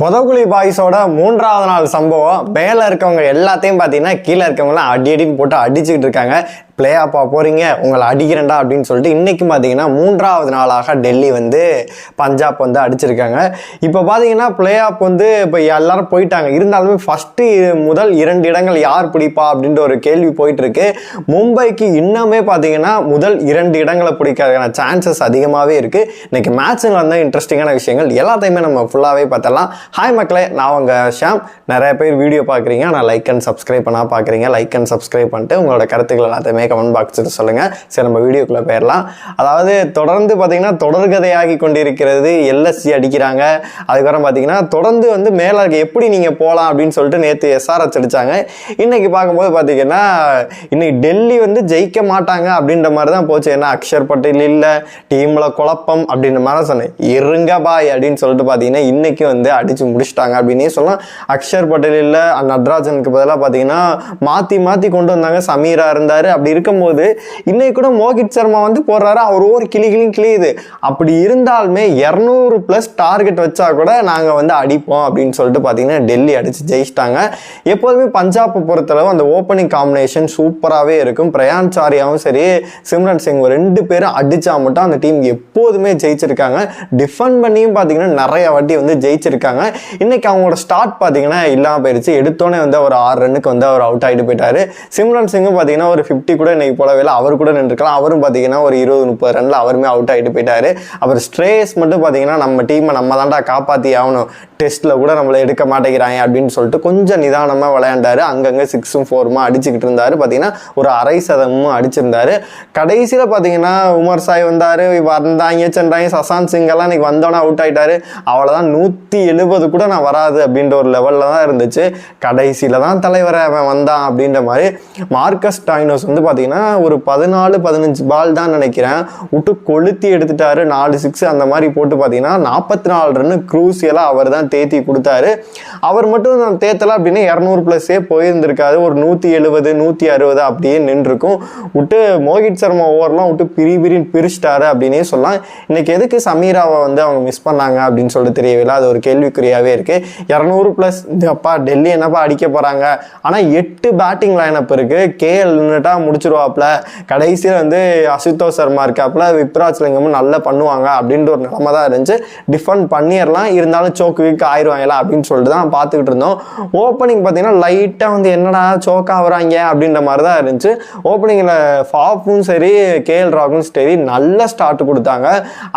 புதகுழி பாய்ஸோட மூன்றாவது நாள் சம்பவம். மேலே இருக்கவங்க எல்லாத்தையும் பார்த்தீங்கன்னா கீழே இருக்கவங்களாம் அடி அடின்னு போட்டு அடிச்சுக்கிட்டு இருக்காங்க. பிளே ஆப்பா போகிறீங்க உங்களை அடிக்கிறேன்டா அப்படின்னு சொல்லிட்டு இன்றைக்கும் பார்த்தீங்கன்னா மூன்றாவது நாளாக டெல்லி வந்து பஞ்சாப் வந்து அடிச்சிருக்காங்க. இப்போ பார்த்தீங்கன்னா பிளே ஆப் வந்து இப்போ எல்லாரும் போயிட்டாங்க. இருந்தாலுமே ஃபஸ்ட்டு முதல் இரண்டு இடங்கள் யார் பிடிப்பா அப்படின்ற ஒரு கேள்வி போயிட்டுருக்கு. மும்பைக்கு இன்னுமே பார்த்தீங்கன்னா முதல் இரண்டு இடங்களை பிடிக்கிறதுக்கான சான்சஸ் அதிகமாகவே இருக்குது இன்றைக்கி மேட்ச்சில் வந்து இன்ட்ரெஸ்டிங்கான விஷயங்கள் எல்லாத்தையுமே நம்ம ஃபுல்லாகவே பார்த்தலாம் ஹாய் மக்களே நான் உங்கள் ஷாம். நிறைய பேர் வீடியோ பார்க்குறீங்க நான் லைக் அண்ட் சப்ஸ்கிரைப் பண்ணால் பார்க்குறீங்க லைக் அண்ட் சப்ஸ்கிரைப் பண்ணிட்டு உங்களோட கருத்துக்கள் எல்லாத்தையுமே கமெண்ட் பாக்ஸில் சொல்லுங்கள் சரி நம்ம வீடியோக்குள்ளே போயிடலாம் அதாவது தொடர்ந்து பார்த்தீங்கன்னா தொடர்கதையாகி கொண்டிருக்கிறது எல்எஸ்சி அடிக்கிறாங்க. அதுக்கப்புறம் பார்த்தீங்கன்னா தொடர்ந்து வந்து மேலே எப்படி நீங்கள் போகலாம் அப்படின்னு சொல்லிட்டு நேற்று எஸ்ஆர்எஸ் அடித்தாங்க இன்னைக்கு பார்க்கும்போது பார்த்தீங்கன்னா இன்னைக்கு டெல்லி வந்து ஜெயிக்க மாட்டாங்க அப்படின்ற மாதிரி தான் போச்சு. ஏன்னா அக்ஷர் பட்டேல் இல்லை டீமில் குழப்பம் அப்படின்ற மாதிரி தான் சொன்னேன். இருங்க பாய் அப்படின்னு சொல்லிட்டு பார்த்தீங்கன்னா இன்னைக்கு வந்து அடித்து முடிச்சிட்டாங்க அப்படின்னே சொல்லலாம். அக்ஷர் பட்டேல் இல்லை நட்ராஜனுக்கு பதிலாக பார்த்தீங்கன்னா மாற்றி மாற்றி கொண்டு வந்தாங்க. சமீரா இருந்தார். அப்படி இருக்கும்போது இன்னைக்கு கூட மோகித் சர்மா வந்து போடுறாரு. அவர் ஒரு கிளி கிளி கிளியுது. அப்படி இருந்தாலுமே இரநூறு ப்ளஸ் டார்கெட் வச்சா கூட நாங்கள் வந்து அடிப்போம் அப்படின்னு சொல்லிட்டு பார்த்தீங்கன்னா டெல்லி அடித்து ஜெயிச்சிட்டாங்க. எப்போதுமே பஞ்சாப்பை பொறுத்தளவு அந்த ஓப்பனிங் காம்பினேஷன் சூப்பராகவே இருக்கும். பிரயான் சாரியாவும் சரி சிம்ரன் சிங் ரெண்டு பேரும் அடித்தா மட்டும் அந்த டீம் எப்போதுமே ஜெயிச்சிருக்காங்க. டிஃபெண்ட் பண்ணியும் பார்த்தீங்கன்னா நிறைய வாட்டி வந்து ஜெயிச்சிருக்காங்க. இன்னைக்கு அவங்களோட ஸ்டார்ட் பார்த்தீங்கன்னா இல்லாமல் போயிடுச்சு எடுத்தோன்னே வந்து ஒரு ஆறு ரன்னுக்கு வந்து அவர் அவுட் ஆகிட்டு போயிட்டாரு. சிம்ரன் சிங்கும் பார்த்தீங்கன்னா ஒரு ஃபிஃப்டி கூட இன்னைக்கு போலவே இல்லை அவர் கூட நின்றுக்கலாம் அவரும் பார்த்தீங்கன்னா ஒரு இருபது முப்பது ரன்ல அவருமே அவுட் ஆகிட்டு போயிட்டாரு. அப்புறம் ஸ்ட்ரேஸ் மட்டும் பார்த்தீங்கன்னா நம்ம டீமை நம்ம தான்டா காப்பாற்றி ஆகணும். டெஸ்ட்டில் கூட நம்மளை எடுக்க மாட்டேங்கிறாங்க அப்படின்னு சொல்லிட்டு கொஞ்சம் நிதானமாக விளையாண்டாரு. அங்கங்கே சிக்ஸும் ஃபோருமா அடிச்சுக்கிட்டு இருந்தார். பார்த்தீங்கன்னா ஒரு அரை சதமும் அடிச்சிருந்தாரு. கடைசியில் பார்த்தீங்கன்னா உமர் சாய் வந்தார் வந்தாங்க சென்றாங்க. சசாந்த் சிங் எல்லாம் இன்னைக்கு வந்தோன்னே அவுட் ஆயிட்டாரு. அவ்வளோதான் நூற்றி எழுபது கூட நான் வராது அப்படின்ற ஒரு லெவலில் தான் இருந்துச்சு. கடைசியில் தான் தலைவரை அவன் வந்தான் அப்படின்ற மாதிரி. மார்க்கஸ் டாய்னோஸ் வந்து பார்த்தீங்கன்னா ஒரு பதினாலு பதினஞ்சு பால் தான் நினைக்கிறேன். விட்டு கொளுத்தி எடுத்துட்டாரு நாலு சிக்ஸ் அந்த மாதிரி போட்டு பார்த்தீங்கன்னா நாற்பத்தி நாலு ரன்னு க்ரூசியலாக அவர் தான் தேத்தி கொடுத்தாரு. அவர் மட்டும் நான் தேத்தல அப்படின்னா இரநூறு ப்ளஸ்ஸே போயிருந்திருக்காரு ஒரு நூற்றி எழுபது நூற்றி அறுபது அப்படியே நின்றுருக்கும் விட்டு மோகித் சர்மா ஓவர்லாம் விட்டு பிரி பிரின்னு பிரிச்சிட்டாரு அப்படின்னே சொல்லலாம். இன்னைக்கு எதுக்கு சமீராவை வந்து அவங்க மிஸ் பண்ணாங்க அப்படின்னு சொல்லிட்டு தெரியவில்லை. அது ஒரு கேள்விக்குறியாகவே இருக்குது இரநூறு ப்ளஸ் அப்பா டெல்லி என்னப்பா அடிக்க போகிறாங்க ஆனால் எட்டு பேட்டிங் லைனப் இருக்குது கேஎல் நின்றுட்டா முடிச்சு முடிச்சிருவாப்ல கடைசியில் வந்து அசுதோ சர்மா இருக்காப்புல விப்ராஜ் லிங்கமும் நல்லா பண்ணுவாங்க அப்படின்ற ஒரு நிலமை தான் இருந்துச்சு. டிஃபெண்ட் பண்ணிடலாம் இருந்தாலும் சோக்கு வீக் ஆயிடுவாங்களா அப்படின்னு சொல்லிட்டு தான் பார்த்துக்கிட்டு இருந்தோம். ஓப்பனிங் பார்த்தீங்கன்னா லைட்டாக வந்து என்னடா சோக் ஆகுறாங்க அப்படின்ற மாதிரி தான் இருந்துச்சு. ஓப்பனிங்கில் ஃபாஃபும் சரி கேஎல் ராகுலும் சரி நல்ல ஸ்டார்ட் கொடுத்தாங்க.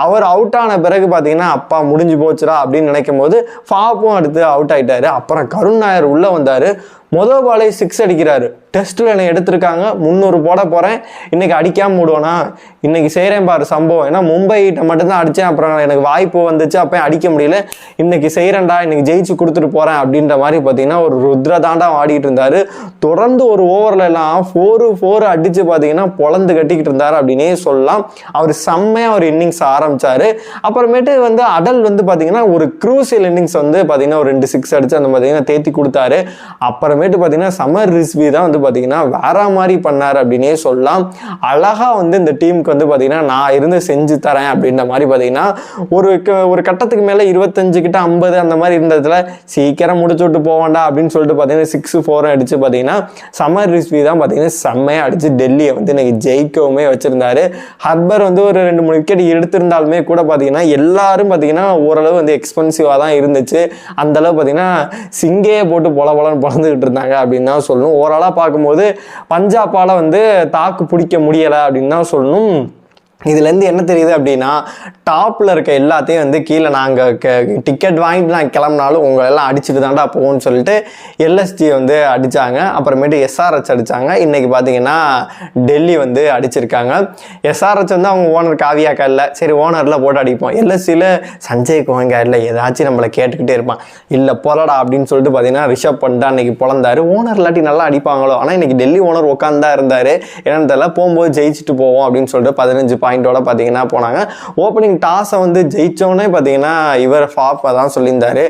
அவர் அவுட் ஆன பிறகு பார்த்தீங்கன்னா அப்பா முடிஞ்சு போச்சுடா அப்படின்னு நினைக்கும் போது ஃபாப்பும் அடுத்து அவுட் ஆகிட்டார் அப்புறம் கருண் நாயர் உள்ளே வந்தார். மொதல் பாலே சிக்ஸ் அடிக்கிறாரு. டெஸ்ட்டில் என்னை எடுத்திருக்காங்க. முந்நூறு போட போகிறேன் இன்றைக்கி அடிக்காமல் விடுவேனா? இன்றைக்கி செய்கிறேன் பாரு சம்பவம். ஏன்னா மும்பைகிட்ட மட்டும்தான் அடித்தேன் அப்புறம் எனக்கு வாய்ப்பு வந்துச்சு. அப்போ அடிக்க முடியல? இன்னைக்கு செய்கிறேன்டா இன்றைக்கி ஜெயிச்சு கொடுத்துட்டு போகிறேன் அப்படின்ற மாதிரி பார்த்தீங்கன்னா ஒரு ருத்ர தாண்டா ஆடிக்கிட்டு இருந்தார். தொடர்ந்து ஒரு ஓவரில் எல்லாம் ஃபோரு ஃபோர் அடித்து பார்த்தீங்கன்னா பொழந்து கட்டிக்கிட்டு இருந்தார் அப்படின்னே சொல்லலாம். அவர் செம்மையாக ஒரு இன்னிங்ஸ் ஆரம்பிச்சார். அப்புறமேட்டு வந்து அடல் வந்து பார்த்தீங்கன்னா ஒரு க்ரூசியல் இன்னிங்ஸ் வந்து பார்த்தீங்கன்னா ஒரு ரெண்டு சிக்ஸ் அடித்து அந்த பார்த்தீங்கன்னா தேத்தி கொடுத்தாரு. அப்புறம் அப்புறமேட்டு பார்த்தீங்கன்னா சமர் ரிஸ்வி தான் வந்து பார்த்தீங்கன்னா வேற மாதிரி பண்ணார் அப்படின்னே சொல்லலாம். அழகாக வந்து இந்த டீமுக்கு வந்து பார்த்தீங்கன்னா நான் இருந்து செஞ்சு தரேன் அப்படின்ற மாதிரி பார்த்தீங்கன்னா ஒரு க- ஒரு கட்டத்துக்கு மேலே இருபத்தஞ்சு கிட்ட ஐம்பது அந்த மாதிரி இருந்ததுல சீக்கிரம் முடிச்சு விட்டு போவேண்டா அப்படின்னு சொல்லிட்டு பார்த்தீங்கன்னா சிக்ஸ் ஃபோரும் அடிச்சு பார்த்தீங்கன்னா சமர் ரிஸ்வி தான் பார்த்தீங்கன்னா செம்மையாக அடிச்சு டெல்லியை வந்து இன்னைக்கு ஜெயிக்கவுமே வச்சுருந்தாரு. ஹர்பர் வந்து ஒரு ரெண்டு மூணு விக்கெட் எடுத்திருந்தாலுமே கூட பார்த்தீங்கன்னா எல்லாரும் பார்த்தீங்கன்னா ஓரளவு வந்து எக்ஸ்பென்சிவாக தான் இருந்துச்சு. அந்தளவு பார்த்தீங்கன்னா சிங்கே போட்டு பொல பொலன்னு பிறந்துக்கிட்டு இருந்தாங்க அப்படின்னு தான் சொல்லணும். ஓவராலாக பார்க்கும்போது பஞ்சாப்பால் வந்து தாக்கு பிடிக்க முடியலை அப்படின்னு தான் சொல்லணும். இதுலேருந்து என்ன தெரியுது அப்படின்னா டாப்பில் இருக்க எல்லாத்தையும் வந்து கீழே நாங்கள் க டிக்கெட் வாங்கிட்டு நான் கிளம்புனாலும் உங்களை எல்லாம் அடிச்சுட்டு தாண்டா போகும்னு சொல்லிட்டு எல்எஸ்டி வந்து அடித்தாங்க அப்புறமேட்டு எஸ்ஆர்ஹெச் அடித்தாங்க இன்றைக்கி பார்த்தீங்கன்னா டெல்லி வந்து அடிச்சிருக்காங்க. எஸ்ஆர்ஹெச் வந்து அவங்க ஓனர் காவியாக்கா இல்லை. சரி ஓனரில் போட்டு அடிப்போம். எல்எஸ்சியில் சஞ்சய் கோவங்க இல்லை. ஏதாச்சும் நம்மளை கேட்டுக்கிட்டே இருப்பான். இல்லை போலடா அப்படின்னு சொல்லிட்டு பார்த்தீங்கன்னா ரிஷப் பண்ணிட்டு அன்றைக்கி பிறந்தாரு ஓனர் இல்லாட்டி நல்லா அடிப்பாங்களோ? ஆனால் இன்றைக்கி டெல்லி ஓனர் உட்காந்து தான் இருந்தார். என்னென்னு தெரியல. போகும்போது ஜெயிச்சுட்டு போவோம் அப்படின்னு சொல்லிட்டு பதினஞ்சு பாயிண்டோட பார்த்தீங்கன்னா போனாங்க. ஓப்பனிங் டாஸை வந்து ஜெயிச்சோன்னே பார்த்தீங்கன்னா இவர் ஃபாப்பை தான் சொல்லியிருந்தார்.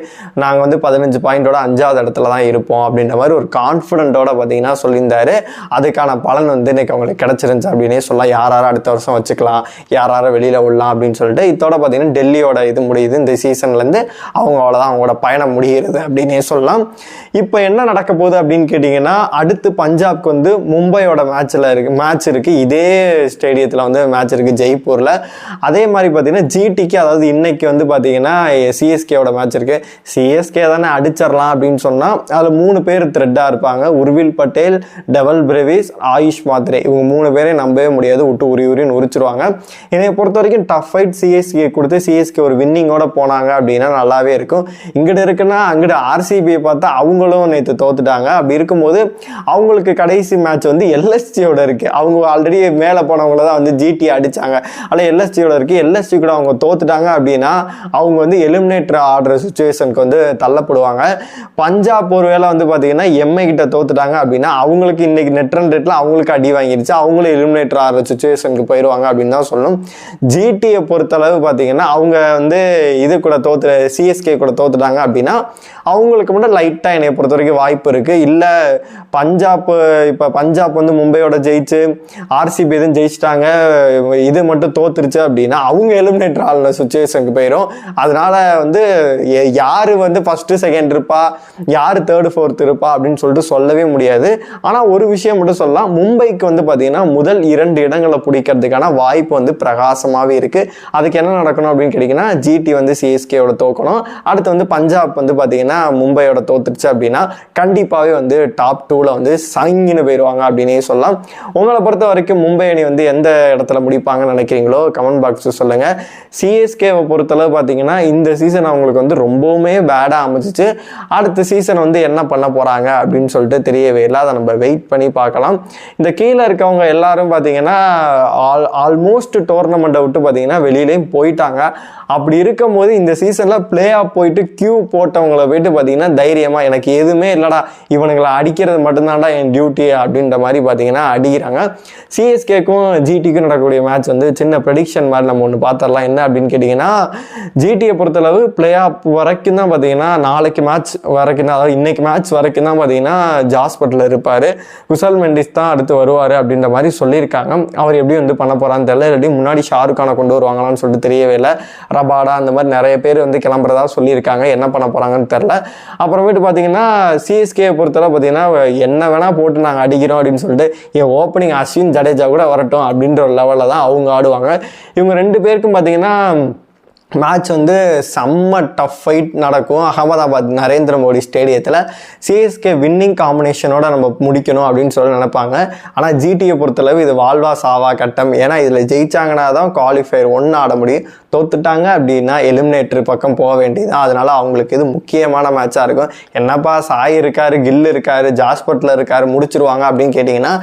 நாங்கள் வந்து பதினஞ்சு பாயிண்டோட அஞ்சாவது இடத்துல தான் இருப்போம் அப்படின்ற மாதிரி ஒரு கான்ஃபிடென்ட்டோட பார்த்தீங்கன்னா சொல்லியிருந்தாரு. அதுக்கான பலன் வந்து இன்னைக்கு அவங்களுக்கு கிடச்சிருந்துச்சு அப்படின்னே சொல்லலாம். யார் யாரை அடுத்த வருஷம் வச்சுக்கலாம் யார் யாரை வெளியில் விடலாம் அப்படின்னு சொல்லிட்டு இதோட பார்த்தீங்கன்னா டெல்லியோட இது முடியுது. இந்த சீசன்லேருந்து அவங்க அவ்வளோதான் அவங்களோட பயணம் முடிகிறது அப்படின்னே சொல்லலாம். இப்போ என்ன நடக்க போகுது அப்படின்னு கேட்டிங்கன்னா அடுத்து பஞ்சாப்க்கு வந்து மும்பையோட மேட்ச்சில் இருக்குது மேட்ச் இருக்குது இதே ஸ்டேடியத்தில் வந்து மேட்ச் இருக்குது ஜெய்ப்பூரில். அதே மாதிரி பார்த்தீங்கன்னா ஜிடிக்கு அதாவது இன்னைக்கு வந்து பார்த்தீங்கன்னா சிஎஸ்கேவோட மேட்ச் இருக்குது சிஎஸ்கே தானே அடிச்சிடலாம் அப்படின்னு சொன்னால் அதில் மூணு பேர் த்ரெட்டாக இருப்பாங்க. Urvil Patel Dewald Brevis Ayush Mhatre. இவங்க மூணு பேரையும் நம்பவே முடியாது. விட்டு உரி உரின்னு உரிச்சிருவாங்க என்னை பொறுத்த வரைக்கும் டஃப் ஃபைட் சிஎஸ்கே கொடுத்து சிஎஸ்கே ஒரு வின்னிங்கோட போனாங்க அப்படின்னா நல்லாவே இருக்கும். இங்கிட்ட இருக்குன்னா அங்கிட்ட ஆர்சிபியை பார்த்தா அவங்களும் நேற்று தோத்துட்டாங்க. அப்படி இருக்கும்போது அவங்களுக்கு கடைசி மேட்ச் வந்து எல்எஸ்டியோட இருக்குது அவங்க ஆல்ரெடி மேலே போனவங்கள தான் வந்து ஜிடி அடிச்சு அடிச்சாங்க ஆனால் எல்எஸ்டியோட இருக்கு. எல்எஸ்டி கூட அவங்க தோத்துட்டாங்க அப்படின்னா அவங்க வந்து எலிமினேட்டர் ஆடுற சுச்சுவேஷனுக்கு வந்து தள்ளப்படுவாங்க. பஞ்சாப் ஒருவேளை வந்து பார்த்தீங்கன்னா எம்ஐ கிட்ட தோத்துட்டாங்க அப்படின்னா அவங்களுக்கு இன்னைக்கு நெட் ரன் அவங்களுக்கு அடி வாங்கிடுச்சு அவங்களும் எலிமினேட்டர் ஆடுற சுச்சுவேஷனுக்கு போயிடுவாங்க அப்படின்னு தான் சொல்லணும். ஜிடியை பொறுத்தளவு பார்த்தீங்கன்னா அவங்க வந்து இது கூட தோத்து சிஎஸ்கே கூட தோத்துட்டாங்க அப்படின்னா அவங்களுக்கு மட்டும் லைட்டாக என்னை பொறுத்த வரைக்கும் வாய்ப்பு இருக்குது இல்லை பஞ்சாப் இப்போ பஞ்சாப் வந்து மும்பையோட ஜெயிச்சு ஆர்சிபி எதுவும் ஜெயிச்சிட்டாங்க இது மட்டும் தோத்துருச்சு அப்படின்னா அவங்க எலிமினேட்டர் ஆளுன சுச்சுவேஷனுக்கு போயிடும் அதனால வந்து யார் வந்து ஃபஸ்ட்டு செகண்ட் இருப்பா? யார் தேர்டு ஃபோர்த் இருப்பா? அப்படின்னு சொல்லிட்டு சொல்லவே முடியாது. ஆனால் ஒரு விஷயம் மட்டும் சொல்லலாம். மும்பைக்கு வந்து பார்த்தீங்கன்னா முதல் இரண்டு இடங்களை பிடிக்கிறதுக்கான வாய்ப்பு வந்து பிரகாசமாகவே இருக்குது அதுக்கு என்ன நடக்கணும் அப்படின்னு கேட்டிங்கன்னா ஜிடி வந்து சிஎஸ்கேயோட தோக்கணும். அடுத்து வந்து பஞ்சாப் வந்து பார்த்தீங்கன்னா மும்பையோட தோத்துருச்சு அப்படின்னா கண்டிப்பாகவே வந்து டாப் டூவில் வந்து சங்கின்னு போயிடுவாங்க அப்படின்னே சொல்லலாம். உங்களை பொறுத்த வரைக்கும் மும்பை அணி வந்து எந்த இடத்துல இருப்பாங்கன்னு நினைக்கிறீங்களோ கமெண்ட் பாக்ஸில் சொல்லுங்கள் சிஎஸ்கேவை பொறுத்தளவு பார்த்தீங்கன்னா இந்த சீசன் அவங்களுக்கு வந்து ரொம்பவுமே பேடாக அமைச்சிச்சு அடுத்த சீசன் வந்து என்ன பண்ண போகிறாங்க அப்படின்னு சொல்லிட்டு தெரியவே இல்லை. அதை நம்ம வெயிட் பண்ணி பார்க்கலாம். இந்த கீழே இருக்கவங்க எல்லாரும் பார்த்தீங்கன்னா ஆல் ஆல்மோஸ்ட் டோர்னமெண்ட்டை விட்டு பார்த்தீங்கன்னா வெளியிலையும் போயிட்டாங்க. அப்படி இருக்கும்போது இந்த சீசனில் பிளே ஆஃப் போயிட்டு கியூ போட்டவங்கள போயிட்டு பார்த்தீங்கன்னா தைரியமாக எனக்கு எதுவுமே இல்லைடா இவனுங்களை அடிக்கிறது மட்டும்தான்டா என் டியூட்டி அப்படின்ற மாதிரி பார்த்தீங்கன்னா அடிக்கிறாங்க. சிஎஸ்கேக்கும் ஜிடிக்கும் நடக்கக்கூடிய மேட்ச் மேட்ச் வந்து சின்ன ப்ரெடிக்ஷன் மாதிரி நம்ம ஒன்று பார்த்துடலாம் என்ன அப்படின்னு கேட்டிங்கன்னா ஜிடியை பொறுத்தளவு பிளே ஆஃப் வரைக்கும் தான் பார்த்தீங்கன்னா நாளைக்கு மேட்ச் வரைக்கும் தான் அதாவது இன்றைக்கி மேட்ச் வரைக்கும் தான் பார்த்தீங்கன்னா ஜாஸ்பட்டில் இருப்பார். குசல் மெண்டிஸ் தான் அடுத்து வருவார் அப்படின்ற மாதிரி சொல்லியிருக்காங்க. அவர் எப்படி வந்து பண்ண போகிறான்னு தெரியல. இல்லாட்டி முன்னாடி ஷாருக் கானை கொண்டு வருவாங்களான்னு சொல்லிட்டு தெரியவே இல்லை. ரபாடா அந்த மாதிரி நிறைய பேர் வந்து கிளம்புறதா சொல்லியிருக்காங்க. என்ன பண்ண போகிறாங்கன்னு தெரில அப்புறமேட்டு பார்த்தீங்கன்னா சிஎஸ்கே பொறுத்தவரை பார்த்தீங்கன்னா என்ன வேணால் போட்டு நாங்கள் அடிக்கிறோம் அப்படின்னு சொல்லிட்டு என் ஓப்பனிங் அஸ்வின் ஜடேஜா கூட வரட்டும் அப்படின்ற ஒரு லெவலில் தான் அவங்க ஆடுவாங்க. இவங்க ரெண்டு பேருக்கும் பார்த்தீங்கன்னா மேட்ச் வந்து செம்ம டஃப் ஃபைட் நடக்கும். அகமதாபாத் நரேந்திர மோடி ஸ்டேடியத்தில் சிஎஸ்கே வின்னிங் காம்பினேஷனோட நம்ம முடிக்கணும் அப்படின்னு சொல்லி நினைப்பாங்க. ஆனால் ஜிடியை பொறுத்தளவு இது வாழ்வா சாவா கட்டம். ஏன்னா இதில் ஜெயிச்சாங்கன்னா தான் குவாலிஃபயர் ஒன்று ஆட முடியும். தோத்துட்டாங்க அப்படின்னா எலிமினேட்டர் பக்கம் போக வேண்டியது அதனால அவங்களுக்கு இது முக்கியமான மேட்சாக இருக்கும். என்னப்பா சாய் இருக்காரு கில் இருக்காரு ஜாஸ்பட்டில் இருக்காரு முடிச்சிருவாங்க அப்படின்னு கேட்டிங்கன்னா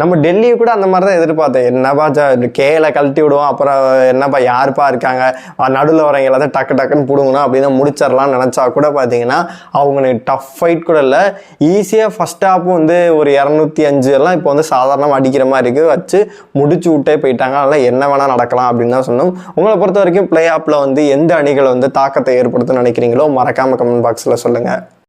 நம்ம டெல்லியை கூட அந்த மாதிரி தான் எதிர்பார்த்தேன். என்னப்பா கேல கழட்டி விடுவோம். அப்புறம் என்னப்பா யாருப்பா இருக்காங்க? நடுவில் வரவங்க எல்லாத்தையும் டக்கு டக்குன்னு பிடுங்கணும். அப்படின்னு முடிச்சிடலாம்னு நினச்சா கூட பார்த்தீங்கன்னா அவங்களுக்கு டஃப் ஃபைட் கூட இல்லை. ஈஸியாக ஃபஸ்ட் ஹாப்பும் வந்து ஒரு இரநூத்தி அஞ்சு எல்லாம் இப்போ வந்து சாதாரணமாக அடிக்கிற மாதிரி இருக்குது வச்சு முடிச்சு விட்டே போயிட்டாங்க. அதனால் என்ன வேணால் நடக்கலாம் அப்படின்னு தான் சொன்னோம். உங்களை பொறுத்த வரைக்கும் பிளே ஆப்பில் வந்து எந்த அணிகளை வந்து தாக்கத்தை ஏற்படுத்தும்னு நினைக்கிறீங்களோ மறக்காமல் கமெண்ட் பாக்ஸில் சொல்லுங்கள்